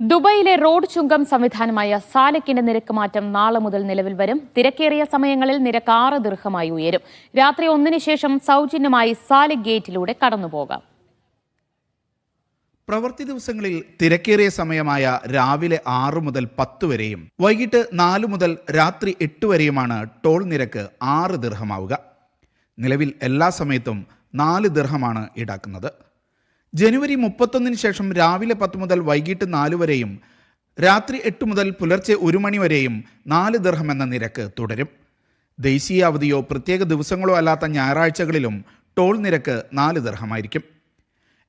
ദുബായിലെ റോഡ് ചുങ്കം സംവിധാനമായ സാലക്കിന്റെ നിരക്ക് മാറ്റം നാളെ മുതൽ നിലവിൽ വരും. തിരക്കേറിയ സമയങ്ങളിൽ നിരക്ക് ആറ് ദീർഘമായി ഉയരും. രാത്രി ഒന്നിന് ശേഷം സൗജന്യമായി സാലിക് ഗേറ്റിലൂടെ കടന്നുപോകാം. പ്രവൃത്തി ദിവസങ്ങളിൽ തിരക്കേറിയ സമയമായ രാവിലെ ആറ് മുതൽ പത്ത് വരെയും വൈകിട്ട് നാല് മുതൽ രാത്രി എട്ട് വരെയുമാണ് ടോൾ നിരക്ക് ആറ് ദീർഘമാവുക. നിലവിൽ എല്ലാ സമയത്തും നാല് ദീർഘമാണ് ഈടാക്കുന്നത്. ജനുവരി മുപ്പത്തൊന്നിന് ശേഷം രാവിലെ പത്ത് മുതൽ വൈകിട്ട് നാല് വരെയും രാത്രി എട്ട് മുതൽ പുലർച്ചെ ഒരു മണി വരെയും നാല് ദർഹം എന്ന നിരക്ക് തുടരും. ദേശീയ അവധിയോ പ്രത്യേക ദിവസങ്ങളോ അല്ലാത്ത ഞായറാഴ്ചകളിലും ടോൾ നിരക്ക് നാല് ദർഹമായിരിക്കും.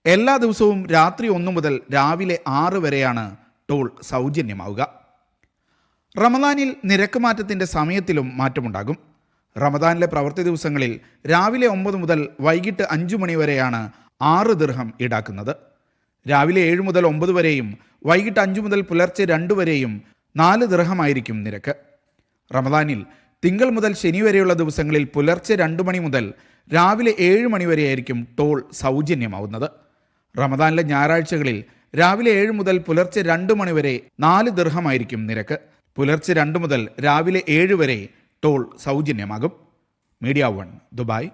എല്ലാ ദിവസവും രാത്രി ഒന്ന് മുതൽ രാവിലെ ആറ് വരെയാണ് ടോൾ സൗജന്യമാവുക. റമദാനിൽ നിരക്ക് മാറ്റത്തിന്റെ സമയത്തിലും മാറ്റമുണ്ടാകും. റമദാനിലെ പ്രവൃത്തി ദിവസങ്ങളിൽ രാവിലെ ഒമ്പത് മുതൽ വൈകിട്ട് അഞ്ചു മണി വരെയാണ് ആറ് ദീർഘം ഈടാക്കുന്നത്. രാവിലെ ഏഴ് മുതൽ ഒമ്പത് വരെയും വൈകിട്ട് അഞ്ചു മുതൽ പുലർച്ചെ രണ്ട് വരെയും നാല് ദീർഘമായിരിക്കും നിരക്ക്. റമദാനിൽ തിങ്കൾ മുതൽ ശനി വരെയുള്ള ദിവസങ്ങളിൽ പുലർച്ചെ രണ്ട് മണി മുതൽ രാവിലെ ഏഴ് മണി വരെയായിരിക്കും ടോൾ സൗജന്യമാവുന്നത്. റമദാനിലെ ഞായറാഴ്ചകളിൽ രാവിലെ ഏഴ് മുതൽ പുലർച്ചെ രണ്ട് മണി വരെ നാല് ദീർഘമായിരിക്കും നിരക്ക്. പുലർച്ചെ രണ്ട് മുതൽ രാവിലെ ഏഴ് വരെ ടോൾ സൗജന്യമാകും. Media one Dubai.